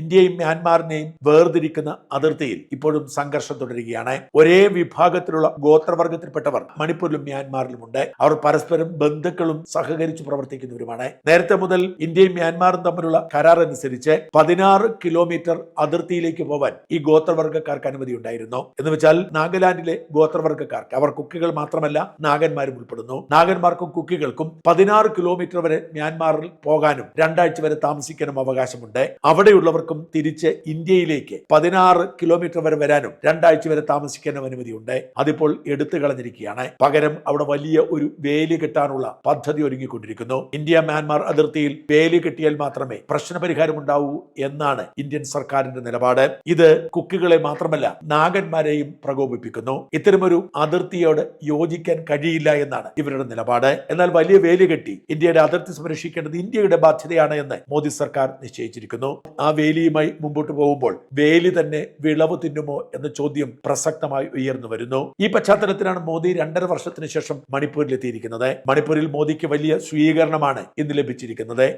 ഇന്ത്യയും മ്യാൻമാറിനെയും വേർതിരിക്കുന്ന അതിർത്തിയിൽ ഇപ്പോഴും സംഘർഷം തുടരുകയാണ്. ഒരേ വിഭാഗത്തിലുള്ള ഗോത്രവർഗത്തിൽപ്പെട്ടവർ മണിപ്പൂരിലും മ്യാൻമാറിലുമുണ്ട്. അവർ പരസ്പരം ബന്ധുക്കളും സഹകരിച്ചു പ്രവർത്തിക്കുന്നവരുമാണ്. നേരത്തെ മുതൽ ഇന്ത്യയും മ്യാൻമാറും തമ്മിലുള്ള കരാർ അനുസരിച്ച് പതിനാറ് കിലോമീറ്റർ അതിർത്തിയിലേക്ക് പോവാൻ ഈ ഗോത്രവർഗക്കാർക്ക് അനുമതി ഉണ്ടായിരുന്നു. എന്ന് വെച്ചാൽ നാഗാലാൻഡിലെ ഗോത്രവർഗക്കാർക്ക് അവർ കുക്കികൾ മാത്രമല്ല നാഗന്മാരും ഉൾപ്പെടുന്നു. നാഗന്മാർക്കും കുക്കികൾക്കും പതിനാറ് കിലോമീറ്റർ വരെ മ്യാൻമാറിൽ പോകാനും രണ്ടാഴ്ച വരെ താമസിക്കാനും അവകാശമുണ്ട്. അവിടെയുള്ളവർക്കും തിരിച്ച് ഇന്ത്യയിലേക്ക് പതിനാറ് കിലോമീറ്റർ വരെ വരാനും രണ്ടാഴ്ച വരെ താമസിക്കാനും അനുമതിയുണ്ട്. അതിപ്പോൾ എടുത്തു കളഞ്ഞിരിക്കുകയാണ്. പകരം അവിടെ വലിയ ഒരു വേലി കെട്ടാനുള്ള പദ്ധതി ഒരുങ്ങിക്കൊണ്ടിരിക്കുന്നു. ഇന്ത്യ മ്യാൻമാർ അതിർത്തിയിൽ വേലി കെട്ടിയാൽ മാത്രമേ പ്രശ്നപരിഹാരം ഉണ്ടാവൂ എന്നാണ് ഇന്ത്യൻ സർക്കാരിന്റെ നിലപാട്. ഇത് കുക്കികളെ മാത്രമല്ല നാഗന്മാരെയും പ്രകോപിപ്പിക്കുന്നു. ഇത്തരമൊരു അതിർത്തിയോട് യോജിക്കാൻ കഴിയില്ല എന്നാണ് ഇവരുടെ നിലപാട്. എന്നാൽ വലിയ വേലി കെട്ടി ഇന്ത്യയുടെ അതിർത്തി സംരക്ഷിക്കേണ്ടത് ഇന്ത്യയുടെ ബാധ്യതയാണ് എന്ന് മോദി സർക്കാർ നിശ്ചയിച്ചിരിക്കുന്നു. ആ വേലിയുമായി മുമ്പോട്ട് പോകുമ്പോൾ വേലി തന്നെ വിളവ് തിന്നുമോ എന്ന ചോദ്യം പ്രസക്തമായി ഉയർന്നു വരുന്നു. ഈ പശ്ചാത്തലത്തിലാണ് മോദി രണ്ടര വർഷത്തിന് ശേഷം മണിപ്പൂരിലെത്തിയിരിക്കുന്നത്. മണിപ്പൂരിൽ മോദിക്ക് വലിയ സ്വീകരണമാണ് ഇന്ന് ലഭിച്ചിരിക്കുന്നത്.